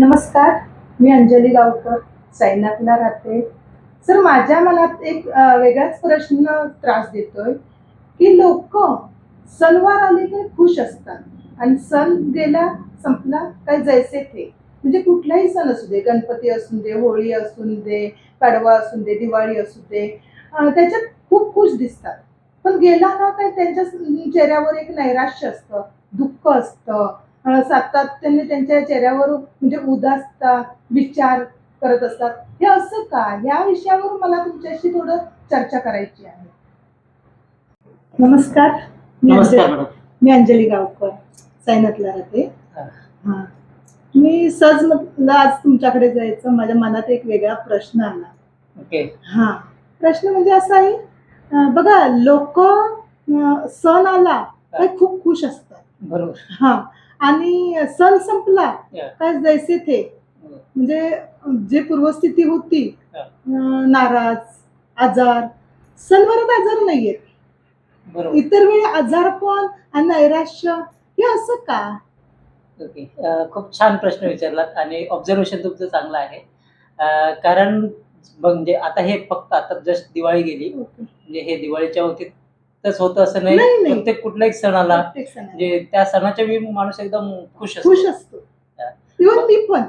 नमस्कार मी अंजली गावकर साईनाथला राहते. सर माझ्या मनात एक वेगळाच प्रश्न त्रास देतोय की लोक सणवार आले काही खुश असतात आणि सण गेला संपला काय जैसे थे. म्हणजे कुठलाही सण असू दे गणपती असू दे होळी असू दे पाडवा असू दे दिवाळी असू दे त्याच्यात खूप खुश दिसतात. पण गेला ना काय त्यांच्या चेहऱ्यावर एक नैराश्य असतं दुःख असतं सातत्याने त्यांच्या चेहऱ्यावर म्हणजे उदासता विचार करत असतात. हे असं का? या विषयावर मला तुमच्याशी थोडं चर्चा करायची आहे. नमस्कार. मी अंजली- मॅडम. मी अंजली गावकर सायनाथला राहते. हा. मी सहज म्हटलं आज तुमच्याकडे जायचं. माझ्या मनात एक वेगळा प्रश्न आला. हा. प्रश्न म्हणजे असा आहे बघा लोक सण आला काय खूप खुश असतात. बरोबर. हा. आणि सण संपला. काय जैसे थे. म्हणजे जे पूर्वस्थिती होती नाराज आजार सणवारात आजार नाहीयेत. बरोबर. इतर वेळी आजारपण आणि नैराश्य हे असं का? ओके खूप छान प्रश्न विचारलात आणि ऑब्झर्वेशन तुमचं चांगलं आहे. कारण म्हणजे आता हे फक्त आता जस्ट दिवाळी गेली. म्हणजे हे दिवाळीच्या बाबतीतच होतं असं नाही. नाही, नाही. प्रत्येक प्रत्येक सणाला. म्हणजे त्या सणाच्या वेळी माणूस एकदम खुश असतो. खुश असतो. इव्हन मी पण.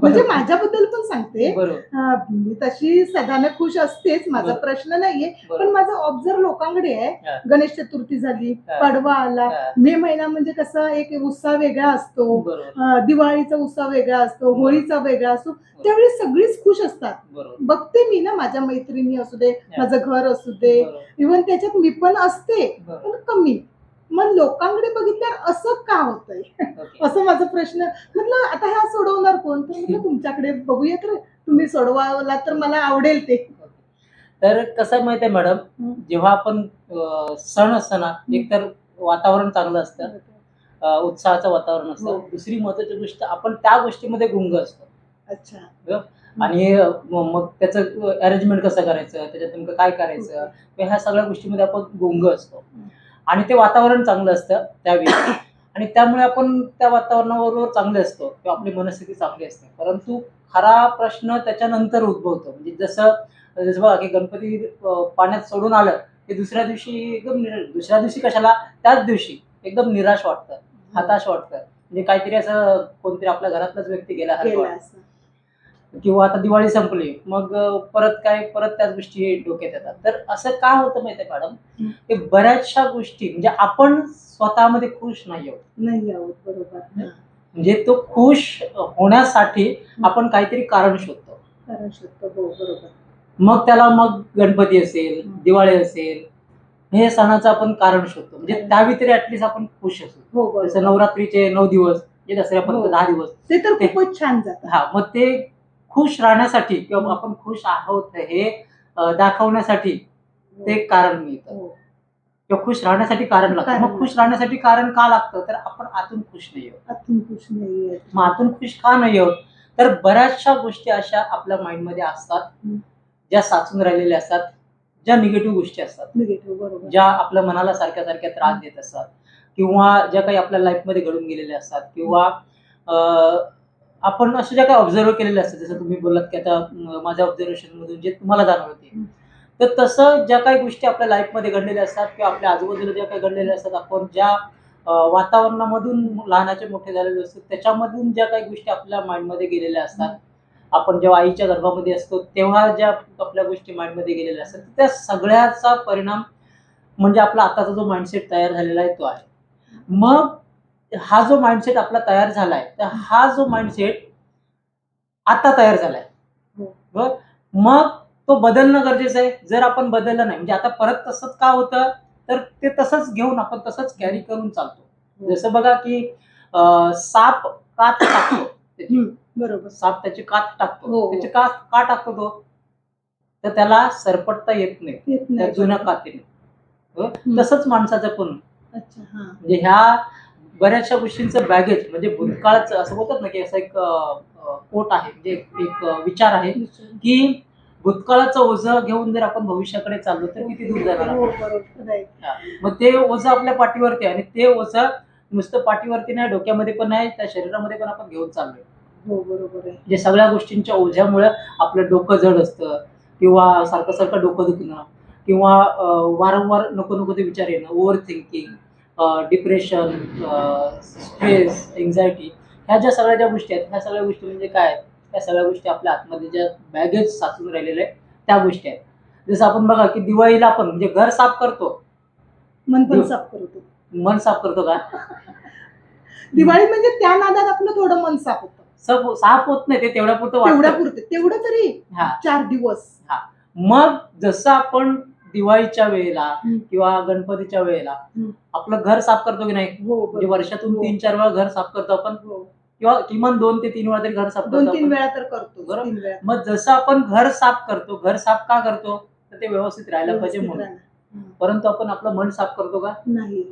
म्हणजे. माझ्याबद्दल पण सांगते. मी तशी सदाने खुश असतेच. माझा. प्रश्न नाहीये. पण माझा ऑब्झर्व लोकांकडे आहे. गणेश चतुर्थी झाली. पाडवा आला. मे महिना म्हणजे कसा एक उत्साह वेगळा असतो. दिवाळीचा उत्साह वेगळा असतो. होळीचा वेगळा असतो. त्यावेळी सगळीच खुश असतात. बघते मी ना माझ्या मैत्रिणी असू दे. माझं घर असू दे. इव्हन त्याच्यात मी पण असते. पण कमी. मग लोकांकडे बघितल्यावर असं का होतंय? असं माझा प्रश्न. म्हटलं आता हा सोडवणार कोण? तर म्हटलं तुमच्याकडे बघूया तर तुम्ही सोडवायला तर मला आवडेल ते. तर कसं आहे माहिती आहे मॅडम हं. जेव्हा आपण सण असतं ना एकतर वातावरण चांगलं असतं उत्साहाचं वातावरण हो. असतं दुसरी महत्वाची गोष्ट आपण त्या गोष्टीमध्ये गुंग असतो. अच्छा. आणि मग त्याचं अरेंजमेंट कसं करायचं? त्याच्यात नेमकं काय करायचं? ह्या सगळ्या गोष्टीमध्ये आपण गुंग असतो. आणि ते वातावरण चांगलं असतं त्यावेळी. आणि त्यामुळे आपण त्या वातावरणाबरोबर चांगले असतो किंवा आपली मनस्थिती चांगली असते. परंतु खरा प्रश्न त्याच्यानंतर उद्भवतो. म्हणजे जसं जसं बघा की गणपती पाण्यात सोडून आलं की दुसऱ्या दिवशी एकदम दुसऱ्या दिवशी कशाला? त्याच दिवशी एकदम निराश वाटतं हताश वाटतं. म्हणजे काहीतरी असं कोणतरी आपल्या घरातलाच व्यक्ती गेला किंवा आता दिवाळी संपली मग परत काय परत त्याच गोष्टी डोक्यात येतात. तर असं का होतं माहितीये मॅडम. की बऱ्याचशा गोष्टी म्हणजे आपण स्वतःमध्ये खुश नाही आहोत. नाही आहोत बरोबर. म्हणजे तो खुश होण्यासाठी आपण काहीतरी कारण शोधतो. कारण शकतो हो बरोबर. मग त्याला मग गणपती असेल. दिवाळी असेल हे सणाचं आपण कारण शोधतो. म्हणजे कारण. त्यावेळी तरी ऍटलीस्ट आपण खुश असतो हो जसं नवरात्रीचे नऊ दिवस दसऱ्यापर्यंत हो. दहा दिवस ते तर ते- खूपच छान जातं. हा मग ते खुश राहण्यासाठी किंवा हं. आपण खुश आहोत हे दाखवण्यासाठी ते एक कारण मिळतं. हो. किंवा खुश राहण्यासाठी कारण लागतं. मग खुश राहण्यासाठी कारण का लागतं? तर आपण आतून खुश नाही आहोत. आतून खुश नाहीये मग आतून खुश का नाही आहोत? तर बऱ्याचशा गोष्टी अशा आपल्या माइंडमध्ये असतात हं. ज्या साचून राहिलेल्या असतात ज्या निगेटिव्ह गोष्टी असतात. निगेटिव्ह बरोबर. ज्या आपल्या मनाला सारख्या सारख्या त्रास देत असतात. किंवा ज्या काही आपल्या लाईफमध्ये घडून गेलेल्या असतात. किंवा आपण अशा ज्या काही ऑब्झर्व केलेल्या असतात जसं तुम्ही बोललात की आता माझ्या ऑब्झर्वेशन मधून जे तुम्हाला जाणवते. तर तसं ज्या काही गोष्टी आपल्या लाईफमध्ये घडलेल्या असतात किंवा आपल्या आजूबाजूला ज्या काही घडलेल्या असतात आपण ज्या वातावरणामधून लहानाचे मोठे झालेले असतात त्याच्यामधून ज्या काही गोष्टी आपल्या माइंडमध्ये गेलेल्या असतात. आपण जेव्हा आईच्या गर्भामध्ये असतो तेव्हा ज्या आपल्या गोष्टी माइंडमध्ये गेलेल्या असतात त्या सगळ्याचा परिणाम म्हणजे आपला आताचा जो माइंडसेट तयार झालेला आहे तो आहे. मग हा जो माइंडसेट आपला तयार झालाय तर हा जो माइंडसेट आता तयार झालाय. हो. बर? मग तो बदलणं गरजेचं आहे. जर आपण बदललं नाही म्हणजे आता परत तसंच का होतं? तर ते तसंच घेऊन आपण तसंच कॅरी करून चालतो. जसं बघा की साप कात टाकतो. बरोबर. साप त्याची कात टाकतो. हो. त्याची कात का टाकतो तो? तर त्याला सरपटता येत नाही. जुन्या. कातीने. हो? तसंच माणसाचं पण. हा. म्हणजे ह्या बऱ्याचशा गोष्टींचं बॅगेज म्हणजे भूतकाळाचं असं बोलतात ना की असं एक कोट आहे म्हणजे एक विचार आहे की भूतकाळाचं ओझं घेऊन जर आपण भविष्याकडे चाललो तर किती दूर जाणार हो. मग ते ओझं आपल्या पाठीवरती आहे आणि ते ओझं नुसतं पाठीवरती नाही डोक्यामध्ये पण नाही त्या शरीरामध्ये पण आपण घेऊन चाललोय. हो बरोबर आहे. जे सगळ्या गोष्टींच्या ओझ्यामुळे आपलं डोकं जड असतं किंवा सारखं सारखं डोकं दुखणं किंवा वारंवार नको नको ते विचार येणं over thinking depression stress anxiety ह्या ज्या सगळ्या ज्या गोष्टी आहेत ह्या सगळ्या गोष्टी म्हणजे काय त्या सगळ्या गोष्टी आपल्या आतमध्ये ज्या बॅगेज साचून राहिलेल्या आहेत त्या गोष्टी आहेत. जसं आपण बघा की दिवाळीला आपण म्हणजे घर साफ करतो. मन पण हो. साफ करतो. मन साफ करतो का? दिवाळी म्हणजे त्या नादात आपलं थोडं मन साफ होतं. सब साफ होत नाही ते तेवढ्या पुरतं तेवढ्या पुरते तेवढं तरी हा. चार दिवस. मग जसं आपण दिवाळीच्या वेळेला. किंवा गणपतीच्या वेळेला. आपलं घर साफ करतो की नाही हो म्हणजे. वर्षातून हो. तीन चार वेळा घर साफ करतो आपण हो. किंवा किमान दोन ते तीन वेळा तरी घर साफ दोन करतो तीन. वेळा तर करतो बरोबर. मग जसं आपण घर साफ करतो घर साफ का करतो तर ते व्यवस्थित राहायला पाहिजे म्हणून. परंतु आपण आपलं मन साफ करतो का नाही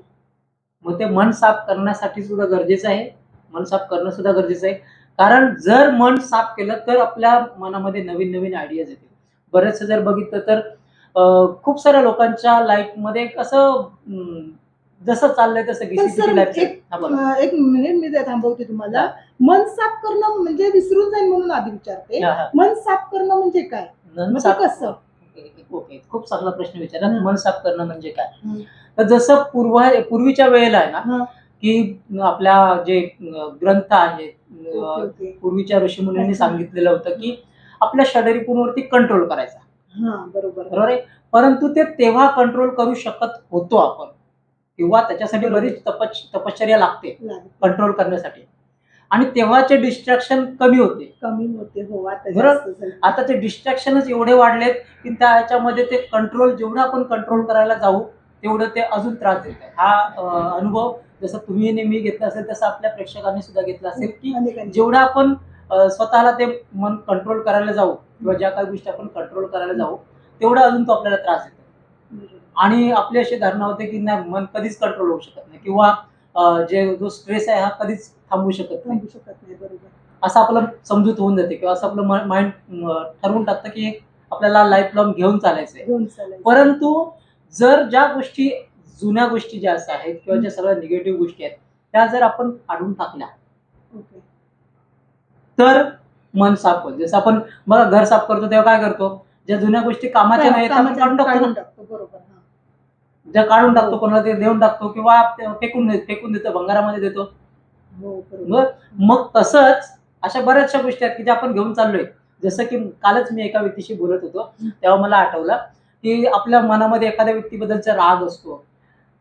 मग ते मन साफ करण्यासाठी सुद्धा गरजेचं आहे मन साफ करणं सुद्धा गरजेचं आहे कारण जर मन साफ केलं तर आपल्या मनामध्ये नवीन नवीन आयडियाज येतील बरेचसे जर बघितलं तर खूप साऱ्या लोकांच्या लाईफमध्ये एक असं अं, जसं चाललंय तसं लाईफ एक- मिनिट मी थांबवते तुम्हाला मन साफ करणं म्हणजे विसरून जाईल म्हणून आधी विचारते. मन साफ करणं म्हणजे काय साफ कसं? ओके, ओके खूप चांगला प्रश्न विचारला. मन साफ करणं म्हणजे काय. तर जसं पूर्व पूर्वीच्या वेळेला आहे. ना की आपल्या जे ग्रंथ आहेत. पूर्वीच्या ऋषीमुनींनी अच्छा. सांगितलेलं होतं की आपल्या शरीरपूर्वरती कंट्रोल करायचा बरोबर. बरोबर आहे? परंतु ते तेव्हा कंट्रोल करू शकत होतो आपण. किंवा त्याच्यासाठी. बरीच तपश तपश्चर्या लागते. कंट्रोल करण्यासाठी. आणि तेव्हाचे डिस्ट्रॅक्शन कमी होते. कमी होते हो आता ते डिस्ट्रॅक्शनच एवढे वाढलेत की त्याच्यामध्ये ते कंट्रोल जेवढं आपण कंट्रोल करायला जाऊ तेवढं ते अजून त्रास देत आहे हा अनुभव जसं तुम्ही आणि मी घेतला असेल तसं आपल्या प्रेक्षकांनी सुद्धा घेतला असेल की अनेकांनी. जेवढं आपण स्वतःला ते मन कंट्रोल करायला जाऊ किंवा ज्या काही गोष्टी आपण कंट्रोल करायला जाऊ तेवढं अजून तो आपल्याला त्रास देतो. आणि आपली अशी धारणा होते की नाही मन कधीच कंट्रोल होऊ शकत नाही किंवा जे जो स्ट्रेस आहे हा कधीच थांबू शकत नाही शकत नाही बरोबर असं आपलं समजूत होऊन जाते किंवा असं आपलं माइंड ठरवून टाकतं की आपल्याला लाईफ लॉंग घेऊन चालायचंय. परंतु जर ज्या गोष्टी जुन्या गोष्टी ज्या असं आहेत किंवा ज्या सगळ्या निगेटिव्ह गोष्टी आहेत त्या जर आपण काढून टाकल्या ओके. तर मन साफ होईल. जसं आपण बघा घर साफ करतो तेव्हा काय करतो? ज्या जुन्या गोष्टी कामाच्या नाहीत त्या आपण कामाच्या काढून टाकतो काढून ना टाकतो बरोबर हा. ज्या काढून टाकतो कोणाला ते देऊन टाकतो किंवा ते फेकून दे- फेकून देतो भंगारामध्ये देतो. हो बरोबर? मग तसंच अशा बऱ्याचशा गोष्टी आहेत की ज्या आपण घेऊन चाललोय. जसं की कालच मी एका व्यक्तीशी बोलत होतो हं. तेव्हा मला आठवलं की आपल्या मनामध्ये एखाद्या व्यक्तीबद्दलचा राग असतो.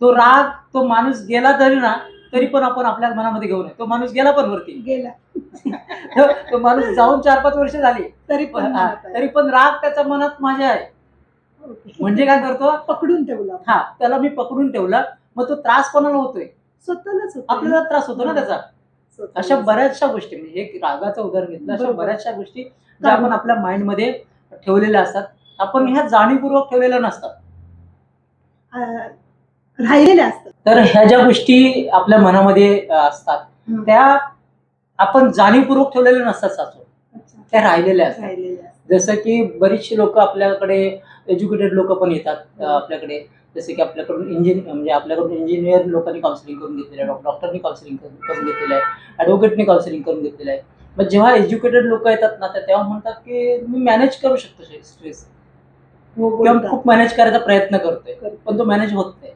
तो राग तो माणूस गेला तरी ना तरी पण आपण आपल्या मनामध्ये घेऊन आहे तो माणूस गेला पण वरती. गेला. तो- तो माणूस जाऊन चार पाच वर्ष झाली. तरी पण हा. तरी पण राग त्याच्या मनात माझ्या आहे. म्हणजे काय करतो? पकडून ठेवला हा त्याला मी पकडून ठेवला. मग तो त्रास कोणाला होतोय? स्वतःलाच होतं. आपल्याला त्रास होतो ना त्याचा. स्वतःलाच. अशा बऱ्याचशा गोष्टी म्हणजे एक रागाचं उदाहरण घेतलं अशा. बऱ्याचशा गोष्टी ज्या आपण आपल्या माइंडमध्ये ठेवलेल्या असतात. आपण ह्या जाणीवपूर्वक ठेवलेल्या नसतात. राहिलेल्या असतात तर ह्या ज्या गोष्टी आपल्या मनामध्ये असतात हं. त्या आपण जाणीवपूर्वक ठेवलेल्या नसतात अच्छा. त्या राहिलेल्या असतात राहिलेल्या असतात. जसं की बरीचशी लोक आपल्याकडे एज्युकेटेड लोक पण येतात अं, आपल्याकडे जसे की आपल्याकडून इंजिनियर म्हणजे आपल्याकडून इंजिनियर लोकांनी काउन्सिलिंग करून घेतलेलं आहे डॉक्टरनी काउन्सिलिंग करून घेतलेलं आहे ॲडव्होकेटनी काउन्सिलिंग करून घेतलेलं आहे मग जेव्हा एज्युकेटेड लोक येतात ना तर तेव्हा म्हणतात की मी मॅनेज करू शकतो स्ट्रेस हो, किंवा बोलतात. खूप मॅनेज करायचा प्रयत्न करतोय. पण तो मॅनेज होत नाही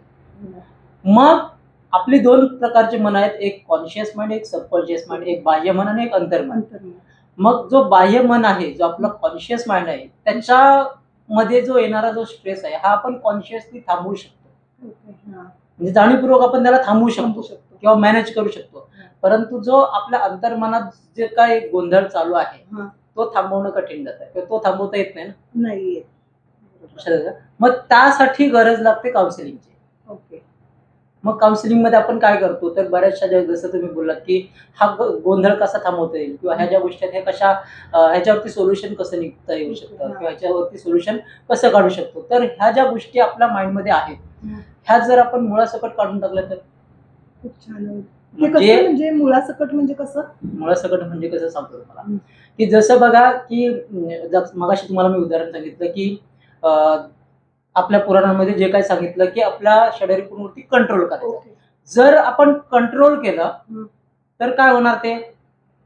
मग आपली दोन प्रकारचे मन आहेत एक कॉन्शियस माइंड एक सबकॉन्शियस माइंड एक बाह्य मन आणि एक अंतर्मन. मग जो बाह्य मन आहे जो आपला कॉन्शियस माइंड आहे त्याच्यामध्ये जो येणारा जो स्ट्रेस आहे हा आपण कॉन्शियसली थांबवू शकतो. म्हणजे जाणीवपूर्वक आपण त्याला थांबवू थांबू शकतो शकतो किंवा मॅनेज करू शकतो. परंतु जो आपल्या अंतर्मनात जे काय गोंधळ चालू आहे. तो थांबवणं कठीण जात आहे तो थांबवता येत नाही ना का? मग त्यासाठी गरज लागते काउन्सिलिंगची ओके मग काउन्सिलिंगमध्ये आपण काय करतो तर बऱ्याचशा ज्या जसं तुम्ही बोललात की हा गोंधळ कसा थांबवता येईल किंवा ह्या ज्या गोष्टी आहेत ह्या कशा ह्याच्यावरती सोल्युशन कसं निघता येऊ शकतं. किंवा ह्याच्यावरती सोल्युशन कसं काढू शकतो तर ह्या ज्या गोष्टी आपल्या माइंडमध्ये आहेत. ह्या जर आपण मुळासकट काढून टाकल्या तर खूप छान होईल. म्हणजे म्हणजे मुळासकट म्हणजे कसं मुळासकट म्हणजे कसं सांगतो तुम्हाला. की जसं बघा की मगाशी तुम्हाला मी उदाहरण सांगितलं की आपल्या पुराणामध्ये जे काय सांगितलं की आपल्या शरीरपूर्वती कंट्रोल करायचं. जर आपण कंट्रोल केलं. तर काय होणार ते?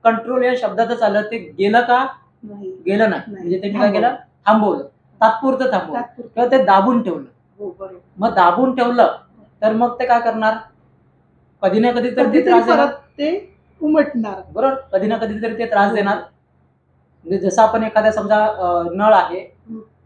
कंट्रोल या शब्दातच आलं ते गेलं का? गेलं नाही. म्हणजे त्यांनी काय केलं? थांबवलं. तात्पुरतं थांबवलं. किंवा ते दाबून ठेवलं. हो मग दाबून ठेवलं तर मग ते काय करणार? कधी ना कधी तर ते त्रास देणार. ते उमटणार. बरोबर? कधी ना कधी तरी ते त्रास देणार. म्हणजे जसं आपण एखाद्या समजा नळ आहे.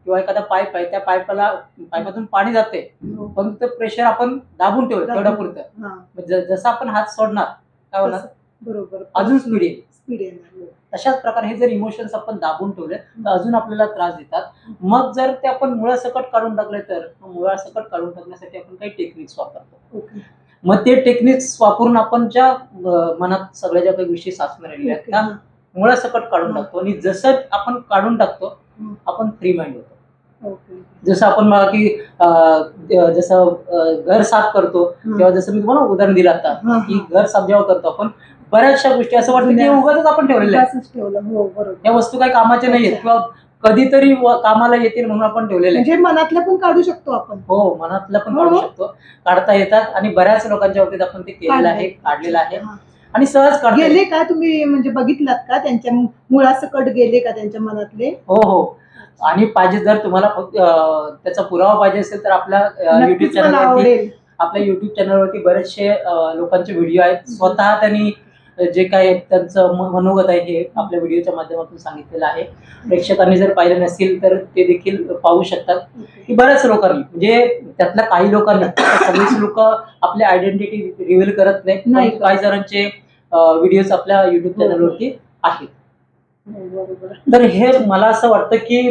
किंवा एखादा पाईप आहे त्या पाईपला पाईपातून पाणी जाते हो. पण ते प्रेशर आपण दाबून ठेवलं दाबून. तेवढ्या पुरतं मग ज- जसं आपण हात सोडणार काय होणार. बरोबर अजून स्पीड येईल स्पीड येणार हो. तशाच प्रकारे हे जर इमोशन्स आपण दाबून ठेवले तर अजून आपल्याला त्रास देतात मग जर ते आपण मुळासकट काढून टाकले तर मुळासकट काढून टाकण्यासाठी आपण काही टेक्निक्स वापरतो मग ते टेक्निक्स वापरून आपण ज्या मनात सगळ्या ज्या काही गोष्टी साचून राहिलेल्या. त्या. मुळासकट काढून. टाकतो आणि जसं आपण काढून टाकतो. आपण फ्री माइंड होतो जसं आपण मला की जसं घर साफ करतो हा. तेव्हा जसं मी तुम्हाला उदाहरण दिलं आता हा, की हा. घर साफ जेव्हा करतो आपण बऱ्याचशा गोष्टी असं वाटतं की उगाच आपण ठेवलेल्या हो या वस्तू काही कामाच्या नाही आहेत अच्छा. किंवा कधीतरी कामाला येतील म्हणून आपण ठेवलेले म्हणजे मनातलं पण काढू शकतो आपण हो मनातलं पण हो. काढू शकतो काढता येतात आणि बऱ्याच लोकांच्या बाबतीत आपण ते केलेलं आहे काढलेलं आहे हा. आणि सहज. गेले का तुम्ही म्हणजे बघितलात का त्यांच्या मुळासकट गेले का त्यांच्या मनातले हो हो आणि पाहिजे जर तुम्हाला फक्त, त्याचा पुरावा पाहिजे असेल तर आपल्या युट्यूब चॅनलवरती आपल्या युट्यूब चॅनलवरती बरेचसे लोकांचे व्हिडिओ आहेत. स्वतः त्यांनी जे काय त्यांचं मनोगत आहे हे आपल्या व्हिडिओच्या माध्यमातून सांगितलेलं आहे. प्रेक्षकांनी जर पाहिलं नसेल तर ते देखील पाहू शकतात. की बऱ्याच लोकांनी म्हणजे त्यातल्या काही लोकांनी सगळीच लोक आपली आयडेंटिटी रिव्हील करत नाहीत. काही जणांचे व्हिडिओज आपल्या युट्यूब. चॅनलवरती आहेत हो, बरोबर तर हे मला असं वाटतं की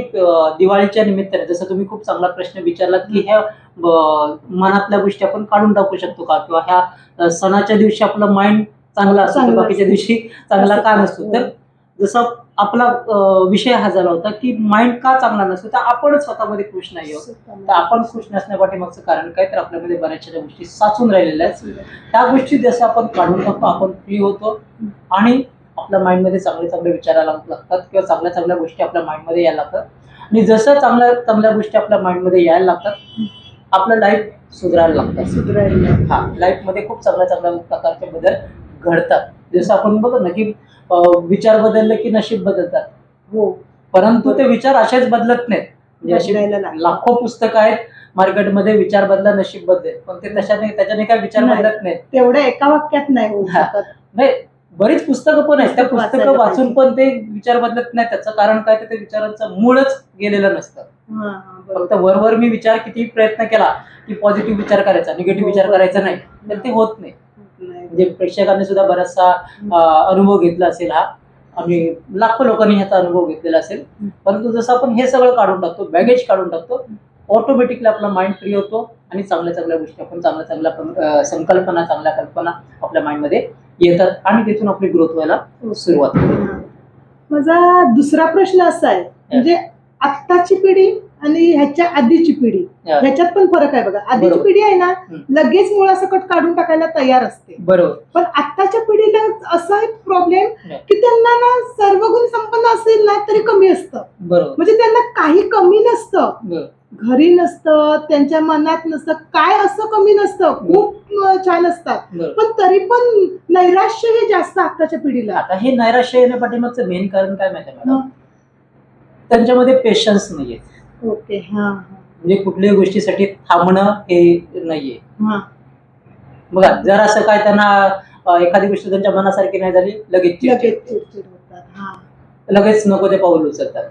दिवाळीच्या निमित्ताने जसं तुम्ही खूप चांगला प्रश्न विचारलात की ह्या मनातल्या गोष्टी आपण काढून टाकू शकतो का? किंवा ह्या सणाच्या दिवशी आपलं माइंड चांगला असतो बाकीच्या. दिवशी चांगला का. नसतो तर जसं आपला विषय हा झाला होता की माइंड का चांगला नसतो तर आपणच स्वतःमध्ये खुश नाही आहोत. तर आपण खुश नसण्यापाठीमागचं कारण काय? तर आपल्यामध्ये बऱ्याचशा गोष्टी साचून राहिलेल्या आहेत. त्या गोष्टी जसं आपण काढून टाकतो आपण फ्री होतो. आणि आपल्या माइंडमध्ये चांगले चांगले विचार लागतात किंवा चांगल्या चांगल्या गोष्टी आपल्या माइंडमध्ये यायला लागतात. आणि जसं चांगल्या चांगल्या गोष्टी आपल्या माइंडमध्ये यायला लागतात आपलं लाईफ सुधारायला लागतं. सुधारायला हा लाईफमध्ये खूप चांगल्या चांगल्या प्रकारचे बदल घडतात. जसं आपण बघत ना की विचार बदलले की नशीब बदलतात. हो. परंतु ते विचार असेच बदलत नाहीत. म्हणजे. लाखो पुस्तकं आहेत मार्केटमध्ये विचार बदला नशीब बदलेल. पण ते तशाने त्याच्याने काय विचार. बदलत नाहीत. तेवढ्या एका वाक्यात नाही नाही बरीच पुस्तकं पण आहेत. त्या पुस्तकं वाचून. पण ते विचार बदलत नाही. त्याचं कारण काय तर ते विचारांचं मूळच गेलेलं नसतं. हा, हा, फक्त. वरवर मी विचार किती प्रयत्न केला की पॉझिटिव्ह विचार करायचा निगेटिव्ह विचार करायचा नाही. तर ते होत नाही. म्हणजे प्रेक्षकांनी सुद्धा बराचसा अनुभव घेतला असेल हा. आणि लाखो लोकांनी ह्याचा अनुभव घेतलेला असेल. परंतु जसं आपण हे सगळं काढून टाकतो बॅगेज काढून टाकतो ऑटोमॅटिकली आपला माइंड फ्री होतो आणि चांगल्या चांगल्या गोष्टी आपण चांगल्या चांगल्या संकल्पना चांगल्या कल्पना आपल्या माइंडमध्ये येतात आणि तिथून आपली ग्रोथ व्हायला सुरुवात होते हा. माझा दुसरा प्रश्न असा आहे म्हणजे आत्ताची पिढी आणि ह्याच्या आधीची पिढी. ह्याच्यात पण फरक आहे बघा आधीची. पिढी आहे ना. लगेच मुळासकट काढून टाकायला तयार असते बरोबर पण आत्ताच्या पिढीला असा एक प्रॉब्लेम. की त्यांना ना सर्व गुण संपन्न असेल ना तरी कमी असतं बरोबर म्हणजे त्यांना काही कमी नसतं. घरी नसतं त्यांच्या मनात नसतं काय असं कमी नसतं खूप अं, छान असतात. पण तरी पण नैराश्य हे जास्त आत्ताच्या पिढीला. आता हे नैराश्य येण्यापाठीमागचं मेन कारण काय माहिती हा. मॅडम? त्यांच्यामध्ये पेशन्स नाहीये. ओके हा म्हणजे कुठल्याही गोष्टीसाठी थांबणं हे नाहीये. हा. बघा जर असं काय त्यांना एखादी गोष्ट त्यांच्या मनासारखी नाही झाली लगेच हा. लगेच नको ते पाऊल उचलतात.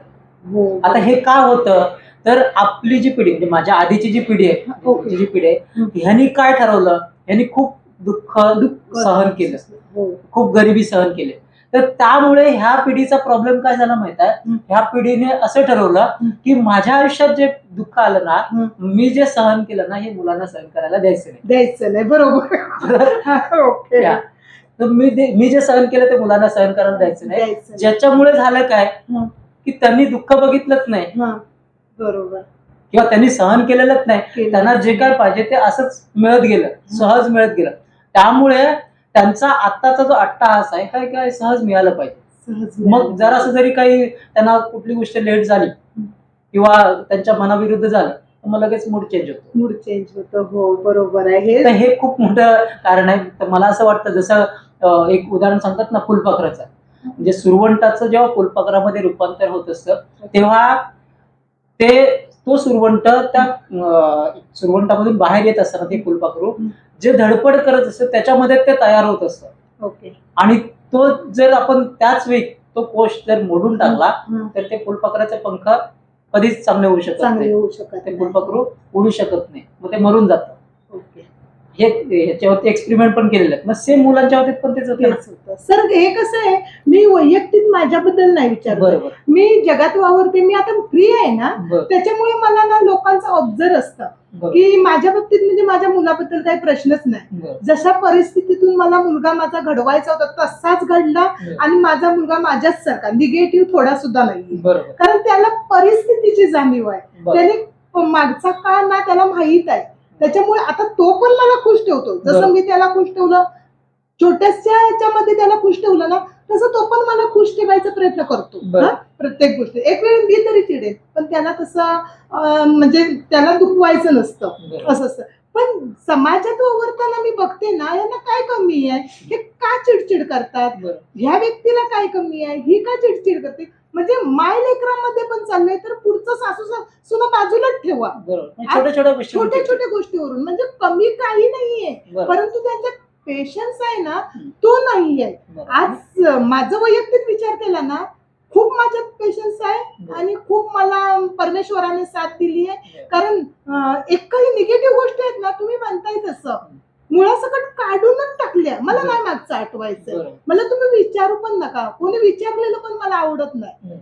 हो. आता हे का होतं? तर आपली जी पिढी म्हणजे माझ्या आधीची जी पिढी आहे ओके. आधीची जी पिढी आहे. ह्यांनी काय ठरवलं ह्यांनी खूप दुःख दुःख सहन केलं हो खूप गरिबी सहन केले तर त्यामुळे ह्या पिढीचा प्रॉब्लेम काय झाला माहीत आहे. ह्या पिढीने असं ठरवलं. की माझ्या आयुष्यात जे दुःख आलं ना. मी जे सहन केलं ना हे मुलांना सहन करायला द्यायचं नाही द्यायचं नाही बरोबर हा, ओके. तर मी मी जे सहन केलं ते मुलांना सहन करायला द्यायचं नाही. ज्याच्यामुळे झालं काय. की त्यांनी दुःख बघितलंच नाही हा बरोबर. किंवा त्यांनी सहन केलेलंच नाही. त्यांना जे काय पाहिजे ते असंच मिळत गेलं सहज मिळत गेलं. त्यामुळे त्यांचा आत्ताचा जो अट्टाहास आहे काय काय सहज मिळालं पाहिजे. मग जरासं जरी काही त्यांना कुठली गोष्ट लेट झाली किंवा त्यांच्या मनाविरुद्ध झालं तर मग लगेच मूड चेंज होतो. मूड चेंज होतं. हो बरोबर आहे. तर हे हे खूप मोठं कारण आहे. तर मला असं वाटतं जसं एक उदाहरण सांगतात ना फुलपाखराचं. म्हणजे सुरवंटाचं जेव्हा फुलपाखरामध्ये रूपांतर होत असतं तेव्हा ते तो सुरवंट त्या सुरवंटामधून बाहेर येत असताना ते फुलपाखरू. जे धडपड करत असतं त्याच्यामध्ये ते तयार होत असतं आणि तो जर आपण त्याच वेळी तो कोश जर मोडून टाकला. तर ते फुलपाखराचे पंख कधीच चांगले होऊ शकत नाही. ते. फुलपाखरू उडू शकत नाही. मग ते मरून जातं हे ह्याच्यावरती एक्सपेरिमेंट पण केलेले. आहेत सेम मुलांच्या बाबतीत पण तेच होतं. सर हे कसं आहे? मी वैयक्तिक माझ्याबद्दल नाही विचारत. बरोबर. मी जगात वावरते. मी आता फ्री आहे ना? त्याच्यामुळे मला ना लोकांचं ऑब्झर्व असतं. की माझ्या बाबतीत म्हणजे माझ्या मुलाबद्दल काही प्रश्नच नाही. जशा परिस्थितीतून मला मुलगा माझा घडवायचा होता तसाच घडला आणि माझा मुलगा माझ्याच सारखा. निगेटिव्ह थोडा सुद्धा नाही कारण त्याला परिस्थितीची जाणीव आहे. त्याने मागचा काळ ना त्याला माहीत आहे. त्याच्यामुळे आता तो पण मला खुश ठेवतो. जसं. मी त्याला खुश ठेवलं छोट्याशा ह्याच्यामध्ये त्याला खुश ठेवलं ना तसं तो पण मला खुश ठेवायचा प्रयत्न करतो? प्रत्येक गोष्ट. एक वेळ मी तरी चिडेन पण त्याला तसं म्हणजे त्याला दुखवायचं नसतं. असं असतं पण समाजात वावरताना मी बघते ना यांना काय कमी आहे? हे का चिडचिड करतात. ह्या व्यक्तीला काय कमी आहे? ही का चिडचिड करते? म्हणजे माय लेकरांमध्ये पण चाललंय तर पुढचं सासू सुना बाजूलाच ठेवा बरोबर छोट्या छोट्या गोष्टी छोट्या छोट्या गोष्टीवरून म्हणजे कमी काही नाहीये. परंतु त्यांच्यात पेशन्स आहे ना. तो नाहीये बरोबर. आज माझं वैयक्तिक विचार केला ना खूप माझ्यात पेशन्स आहे. आणि खूप मला परमेश्वराने साथ दिली आहे. कारण अं, एकही निगेटिव्ह गोष्टी आहेत ना तुम्ही म्हणताय तसं मुळासकट काढूनच टाकल्या मला. नाही मागचं आठवायचं. मला तुम्ही विचारू पण नका कोणी विचारलेलं पण मला आवडत नाही.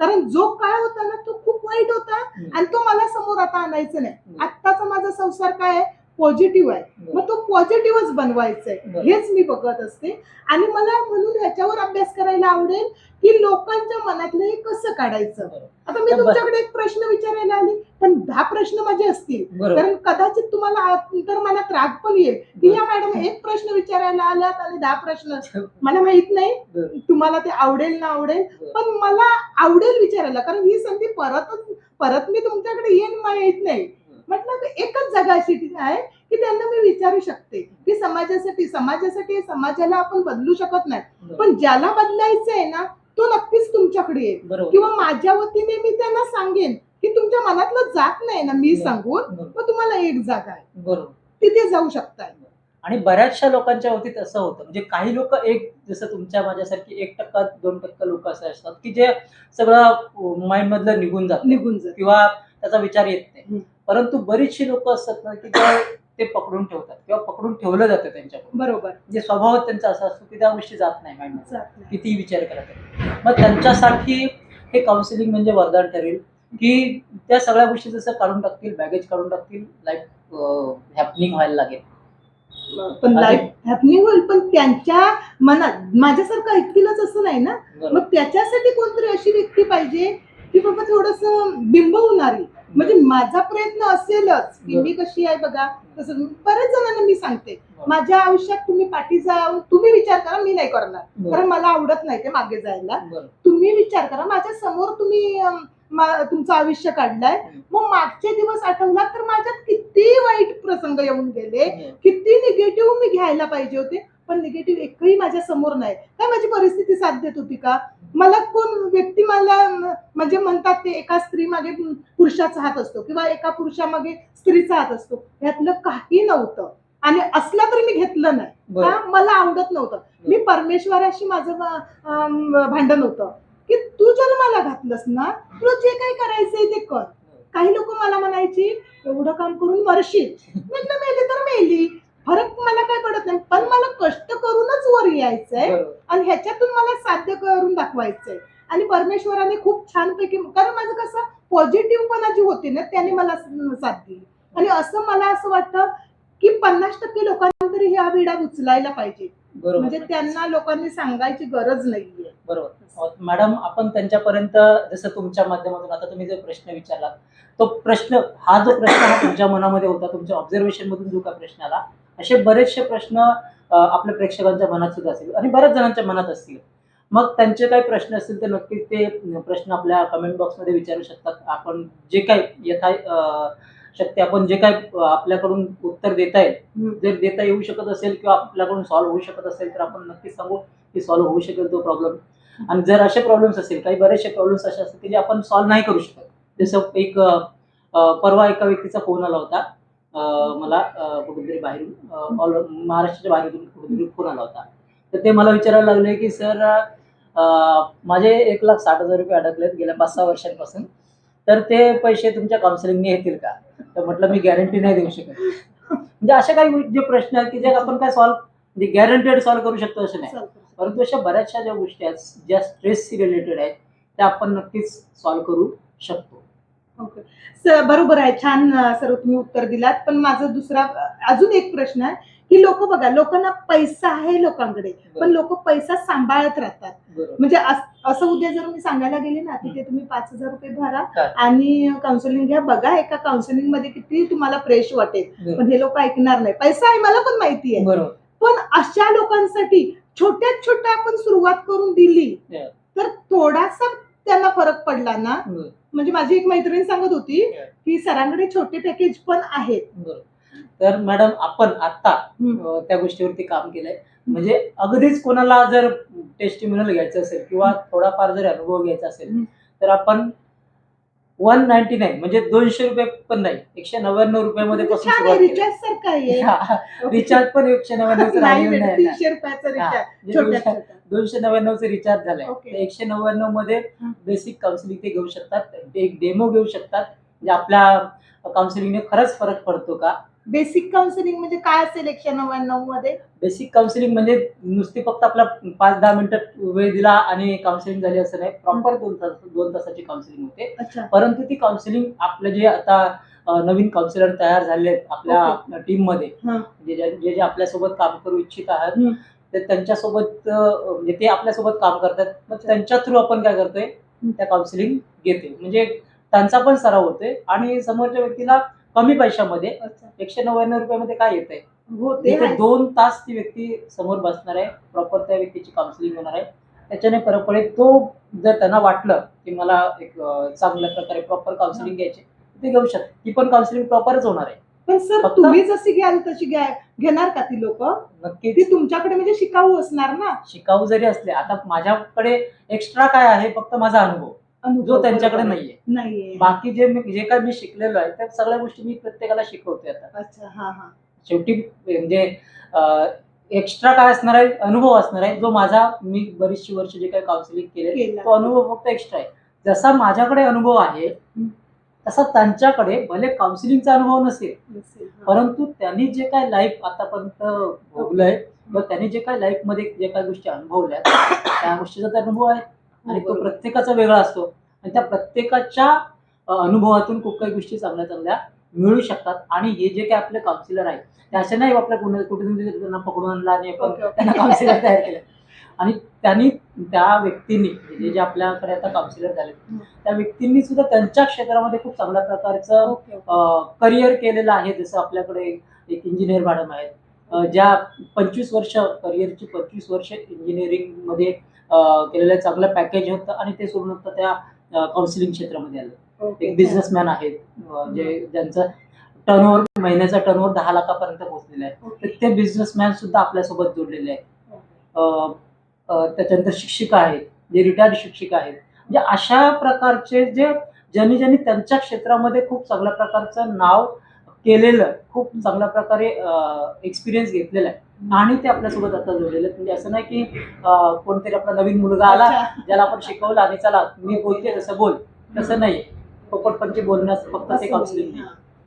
कारण जो काळ होता ना तो खूप वाईट होता. आणि तो मला समोर आता आणायचं नाही. आत्ताचा माझा संसार काय आहे पॉझिटिव्ह आहे. मग तो पॉझिटिव्हच बनवायचा आहे बरं. हेच मी बघत असते. आणि मला म्हणून ह्याच्यावर अभ्यास करायला आवडेल की लोकांच्या मनातलं हे कसं काढायचं. आता मी. तुमच्याकडे एक प्रश्न विचारायला आली पण दहा प्रश्न माझे असतील. कारण कदाचित तुम्हाला तर मनात राग पण येईल. की या मॅडम एक प्रश्न विचारायला आल्यात आणि दहा प्रश्न. मला माहीत नाही. तुम्हाला ते आवडेल ना आवडेल. पण मला आवडेल विचारायला. कारण ही संधी परतच परत मी तुमच्याकडे येईन माहीत नाही. म्हटलं एकच जागा अशी आहे की त्यांना मी विचारू शकते की समाजासाठी समाजासाठी समाजाला आपण बदलू शकत नाही. पण ज्याला बदलायचं आहे ना तो नक्कीच तुमच्याकडे येईल. किंवा माझ्या वतीने मी त्यांना सांगेन की तुमच्या मनातलं जात नाही ना मी. सांगून. मग तुम्हाला एक जागा आहे. बरोबर. तिथे जाऊ शकताय. आणि बऱ्याचशा लोकांच्या बाबतीत असं होतं. म्हणजे काही लोक एक जसं तुमच्या माझ्यासारखी एक टक्का दोन टक्का लोक असे असतात की जे सगळं माइंड मधलं निघून जात. निघून जात. किंवा त्याचा विचार येत नाही. परंतु बरीचशी लोक असतात ना की जे ते पकडून ठेवतात किंवा पकडून ठेवलं जातं त्यांच्याकडून बरोबर म्हणजे स्वभावच त्यांचा असा असतो की त्या गोष्टी जात नाही नाही. किती विचार करत. मग त्यांच्यासाठी हे काउन्सिलिंग म्हणजे वरदान ठरेल की त्या सगळ्या गोष्टी जसं काढून टाकतील बॅगेज काढून टाकतील लाईफ हॅपनिंग व्हायला लागेल पण हॅपनिंग होईल पण त्यांच्या मनात माझ्यासारखं ऐकतीलच असं नाही ना. मग त्याच्यासाठी कोणतरी अशी व्यक्ती पाहिजे की बाबा थोडस बिंब होणारी म्हणजे माझा प्रयत्न असेलच की मी कशी आहे बघा तसं बऱ्याच जणांना मी सांगते. माझ्या आयुष्यात तुम्ही पाठी जाऊन तुम्ही विचार करा मी नाही करणार. कारण मला आवडत नाही ते मागे जायला. तुम्ही विचार करा माझ्यासमोर तुम्ही तुमचं आयुष्य काढलंय. मग मागचे दिवस आठवला तर माझ्यात किती वाईट प्रसंग येऊन गेले. किती निगेटिव्ह मी घ्यायला पाहिजे होते. पण निगेटिव्ह एकही माझ्यासमोर नाही. काय माझी परिस्थिती साथ देत होती का? मला कोण व्यक्ती मला म्हणजे म्हणतात ते एका स्त्री मागे पुरुषाचा हात असतो किंवा एका पुरुषामागे स्त्रीचा हात असतो. यातलं काही नव्हतं. आणि असला तरी मी घेतलं नाही. का? मला आवडत नव्हतं. मी परमेश्वराशी माझं भांडण होतं. की तू जन्माला घातलंस ना तुला जे काही करायचंय ते कर. काही लोक मला म्हणायची एवढं काम करून मरशील. म्हटलं मेली तर मेली. फरक मला काय पडत नाही पण मला कष्ट करूनच वर यायचंय. आणि ह्याच्यातून मला साध्य करून दाखवायचंय. आणि परमेश्वराने खूप छानपैकी कारण माझं कसं पॉझिटिव्ह पणा जी होती ना त्याने मला साथ दिली. आणि असं मला असं वाटतं की पन्नास टक्के लोकांना तरी ह्या विडा उचलायला पाहिजे. म्हणजे त्यांना लोकांनी सांगायची गरज नाहीये. बरोबर. मॅडम आपण त्यांच्यापर्यंत जसं तुमच्या माध्यमातून आता तुम्ही जो प्रश्न विचारला तो प्रश्न हा जो प्रश्न हा तुमच्या मनामध्ये होता तुमच्या ऑब्झर्वेशन मधून जो काय प्रश्न आला असे बरेचसे प्रश्न आपल्या प्रेक्षकांच्या मनात सुद्धा असतील आणि बऱ्याच जणांच्या मनात असतील. मग त्यांचे काही प्रश्न असतील तर नक्कीच ते प्रश्न आपल्या कमेंट बॉक्समध्ये विचारू शकतात. आपण जे काही यथा शक्य आपण जे काय अ, आपल्याकडून उत्तर देता येईल. जर देता येऊ शकत असेल किंवा आपल्याकडून सॉल्व्ह होऊ शकत असेल तर आपण नक्कीच सांगू की सॉल्व्ह होऊ शकेल तो प्रॉब्लेम आणि जर असे प्रॉब्लेम्स असतील काही बरेचसे प्रॉब्लेम्स असे असतील की जे आपण सॉल्व्ह नाही करू शकत. जसं एक परवा एका व्यक्तीचा फोन आला होता. मला कुठेतरी बाहेरून ऑल महाराष्ट्राच्या बाहेरून कुठेतरी फोन आला होता. तर ते मला विचारायला लागले की सर माझे एक लाख साठ हजार रुपये अडकलेत गेल्या पाच सहा वर्षांपासून. तर ते पैसे तुमच्या काउन्सिलिंगने येतील का? तर म्हटलं मी गॅरंटी नाही देऊ शकत. म्हणजे असे काही जे प्रश्न आहेत की जे आपण काय सॉल्व्ह म्हणजे गॅरंटेड सॉल्व्ह करू शकतो असं नाही. परंतु अशा बऱ्याचशा ज्या गोष्टी आहेत ज्या स्ट्रेसशी रिलेटेड आहेत त्या आपण नक्कीच सॉल्व्ह करू शकतो. ओके स- बरोबर आहे. छान अं, सर्व तुम्ही उत्तर दिलात. पण माझा दुसरा अं, अजून एक प्रश्न आहे की लोक बघा लोकांना पैसा आहे लोकांकडे पण लोक पैसा सांभाळत राहतात. बरोबर म्हणजे अस- असं उद्या जर मी सांगायला गेले ना तिथे तुम्ही पाच हजार रुपये भरा. आणि काउन्सिलिंग घ्या. बघा एका काउन्सिलिंगमध्ये किती तुम्हाला फ्रेश वाटेल. बरोबर. पण हे लोक ऐकणार नाही. पैसा आहे मला पण माहिती आहे. बरोबर पण अशा लोकांसाठी छोट्यात छोट्या आपण सुरुवात करून दिली Yeah. तर थोडासा त्यांना फरक पडला ना. म्हणजे माझी एक मैत्रीण सांगत होती. की सरांकडे छोटे पॅकेज पण आहेत. तर मॅडम आपण आता त्या गोष्टीवरती काम केलंय. म्हणजे अगदीच कोणाला जर टेस्टिम्युनल घ्यायचं असेल किंवा थोडाफार जर अनुभव घ्यायचा असेल. तर आपण वन नाईन्टी नाईन म्हणजे दोनशे रुपये पण नाही एकशे नव्याण्णव रुपयामध्ये. रिचार्ज सारखं आहे. हा, रिचार्ज पण एकशे नव्याण्णवचं दोनशे- नव्याण्णवचं रिचार्ज झालंय. तर एकशे नव्याण्णवमध्ये हं. बेसिक काउन्सिलिंग ते घेऊ शकतात. ते एक डेमो घेऊ शकतात. म्हणजे आपल्या काउन्सिलिंगने खरंच फरक पडतो का? बेसिक काउन्सिलिंग म्हणजे काय असेल एकशे नव्याण्णवमध्ये? बेसिक काउन्सिलिंग म्हणजे नुसती फक्त आपला पाच दहा मिनिटं वेळ दिला आणि काउन्सिलिंग झाली असं नाही. प्रॉपर दोन तास दोन तासाची काउन्सिलिंग होते. अच्छा. परंतु ती काउन्सिलिंग आपलं जे आता अं, नवीन काउन्सिलर तयार झाले आहेत आपल्या टीममध्ये हं. जे जे जे जे आपल्यासोबत काम करू इच्छित आहात हं. तर त्यांच्यासोबत म्हणजे ते आपल्यासोबत काम करतात. मग त्यांच्या थ्रू आपण काय करतोय? त्या काउन्सिलिंग घेते म्हणजे त्यांचा पण सराव होतोय आणि समोरच्या व्यक्तीला कमी पैशामध्ये एकशे नव्याण्णव रुपयामध्ये काय येत आहे हो ते. दोन तास ती व्यक्ती समोर बसणार आहे. प्रॉपर त्या व्यक्तीची काउन्सिलिंग होणार आहे. त्याच्याने फरक पडेल. तो जर त्यांना वाटलं की मला एक चांगल्या प्रकारे प्रॉपर काउन्सिलिंग घ्यायची ते घेऊ शकते ती पण काउन्सिलिंग प्रॉपरच होणार आहे. पण सर फक्त- तुम्ही जशी घ्याल तशी घ्या- घेणार का ती लोक? ती नक्कीच तुमच्याकडे म्हणजे शिकाऊ असणार ना? शिकाऊ जरी असले आता माझ्याकडे एक्स्ट्रा काय आहे फक्त माझा अनुभव. अनुभव जो त्यांच्याकडे. नाहीये. नाहीये. बाकी जे मी जे काय मी शिकलेलो आहे त्या सगळ्या गोष्टी मी प्रत्येकाला शिकवते आता. अच्छा हा हा. शेवटी म्हणजे एक्स्ट्रा काय असणार आहे? अनुभव असणार आहे. जो माझा मी बरीचशी वर्ष जे काही काउन्सिलिंग केले केला. तो अनुभव फक्त एक्स्ट्रा आहे. जसा माझ्याकडे अनुभव आहे हं. तसा त्यांच्याकडे भले काउन्सिलिंगचा अनुभव नसेल. परंतु त्यांनी जे काय लाईफ आतापर्यंत भोगलंय किंवा त्यांनी जे काय लाईफमध्ये जे काही गोष्टी अनुभवल्या त्या गोष्टीचा तर अनुभव आहे आणि तो. प्रत्येकाचा वेगळा असतो आणि त्या प्रत्येकाच्या अनुभवातून खूप काही गोष्टी चांगल्या चांगल्या मिळू शकतात आणि हे जे काही आपले काउन्सिलर आहेत ते असे नाही आपल्या कुठे कुठे त्यांना पकडून आणला आणि आपण. त्यांना काउन्सिलर तयार केलं आणि त्यांनी त्या व्यक्तींनी म्हणजे जे आपल्याकडे आता काउन्सिलर झाले. त्या व्यक्तींनी सुद्धा त्यांच्या क्षेत्रामध्ये खूप चांगल्या प्रकारचं. करिअर केलेलं आहे. जसं आपल्याकडे एक इंजिनियर मॅडम आहेत. ज्या पंचवीस वर्ष करिअरची पंचवीस वर्ष इंजिनिअरिंगमध्ये अ, केलेलं चांगलं पॅकेज होतं आणि ते सोडून आता त्या काउन्सिलिंग क्षेत्रामध्ये आलं. एक बिझनेसमॅन आहेत. जे ज्यांचं टर्नओव्हर महिन्याचा टर्नओव्हर दहा लाखापर्यंत पोहोचलेला आहे. तर ते बिझनेसमॅन सुद्धा आपल्यासोबत जोडलेले आहेत. त्याच्यानंतर शिक्षिका आहेत जे रिटायर्ड शिक्षिका आहेत. म्हणजे अशा प्रकारचे जे ज्यांनी ज्यांनी त्यांच्या क्षेत्रामध्ये खूप चांगल्या प्रकारचं नाव केलेलं खूप चांगल्या प्रकारे एक्सपिरियन्स घेतलेला आहे. आणि ते आपल्यासोबत आता जोडलेले म्हणजे असं नाही की कोणतरी आपला नवीन मुलगा आला. ज्याला आपण शिकवलं आणि चला मी बोलते तसं बोल. तसं नाही. पोपटपंची बोलण्यास फक्त ते काउन्सिलिंग.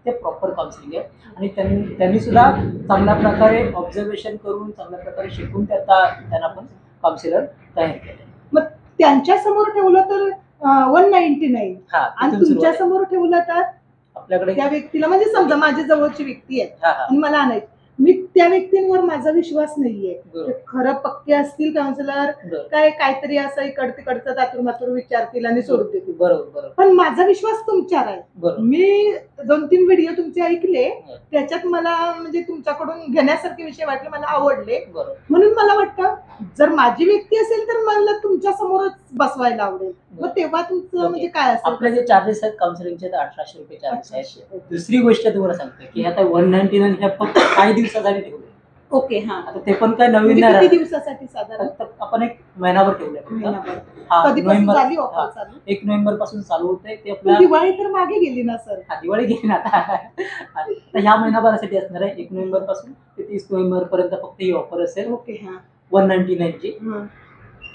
ते प्रॉपर काउन्सिलिंग आहे. आणि त्यांनी त्यांनी सुद्धा चांगल्या प्रकारे ऑब्झर्वेशन करून चांगल्या प्रकारे शिकून ते आता त्यांना पण काउन्सिलर तयार केले. त्यांच्यासमोर ठेवलं तर वन नाईन्टी नाईन हा आणि तुमच्या. समोर ठेवलं तर? आपल्याकडे त्या व्यक्तीला म्हणजे समजा माझ्या जवळची व्यक्ती आहे. आणि मला आणायची. त्या व्यक्तींवर माझा विश्वास नाहीये. ते खरं पक्के असतील काउन्सिलर काय काहीतरी असं इकड तिकडचं तातूर मातूर विचारतील आणि सोडून देतील. बरोबर पण माझा विश्वास तुमच्यावर आहे. मी दोन तीन व्हिडिओ तुमचे ऐकले. त्याच्यात मला म्हणजे तुमच्याकडून घेण्यासारखे विषय वाटले मला आवडले. म्हणून मला वाटतं जर माझी व्यक्ती असेल तर मला तुमच्या समोरच बसवायला आवडेल. मग तेव्हा तुमचं. म्हणजे काय आपले असेल जे चार्जेस आहेत काउन्सिलिंगचे अठराशे रुपये चार्जेस आहेत. दुसरी गोष्ट तुम्हाला सांगतो की आता वन नाईन्टी नाईन ह्या फक्त काही दिवसासाठी ठेवले ओके हा. आता ते पण काय नवीन म्हणजे नाही किती राहणार. दिवसासाठी साधारण? फक्त आपण एक महिनाभर कधीपासून झाली चालू एक नोव्हेंबरपासून चालू? होतंय. ते पण आपल्या दिवाळी तर मागे गेली ना सर. हा, दिवाळी घेईन आता. आता ह्या महिनाभरासाठी असणार आहे एक नोव्हेंबरपासून ते तीस नोव्हेंबर पर्यंत फक्त ही ऑफर असेल. ओके हा. वन नाईन्टी नाईनची. हं.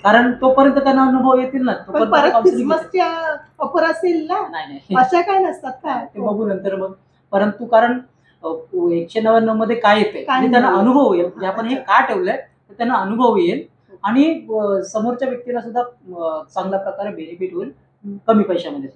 कारण तोपर्यंत त्यांना अनुभव येतील ना. पण तोपर्यंत परत counseling. क्रिसमसच्या ऑफर असेल ना नाही नाही. अशा काय नसतात का? ते बघू नंतर मग. परंतु कारण एकशे नव्याण्णवमध्ये काय येते काय आणि त्यांना. अनुभव येईल. हा, जे आपण हे. का ठेवलंय? तर त्यांना अनुभव येईल. आणि समोरच्या व्यक्तीला सुद्धा चांगल्या प्रकारे बेनिफिट होईल. कमी पैशामध्ये.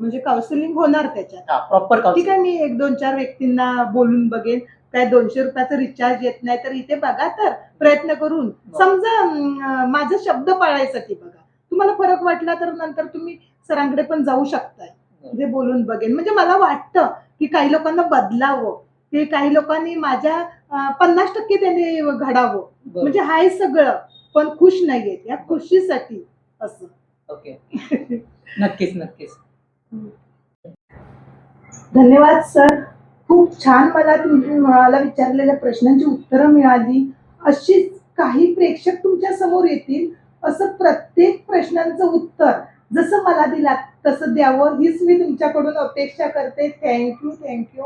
म्हणजे काउन्सिलिंग होणार त्याच्यात. प्रॉपर ठीक आहे मी एक दोन चार व्यक्तींना बोलून बघेन. काय दोनशे रुपयाचं रिचार्ज येत नाही तर इथे बघा तर प्रयत्न करून. समजा माझा शब्द पाळायसाठी बघा. तुम्हाला फरक वाटला तर नंतर तुम्ही सरांकडे पण जाऊ शकताय. म्हणजे बोलून बघेन. म्हणजे मला वाटतं की काही लोकांना बदलावं. की काही लोकांनी माझ्या पन्नास टक्के त्यांनी घडावं. म्हणजे हाय सगळं पण खुश नाहीयेत. या खुशीसाठी असं. ओके. नक्कीच नक्कीच. धन्यवाद सर. खूप छान मला तुम्ही मला विचारलेल्या प्रश्नांची उत्तरं मिळाली. अशीच काही प्रेक्षक तुमच्यासमोर येतील असं प्रत्येक प्रश्नांचं उत्तर जसं मला दिलात तसं द्यावं हीच मी तुमच्याकडून अपेक्षा करते. Thank you thank you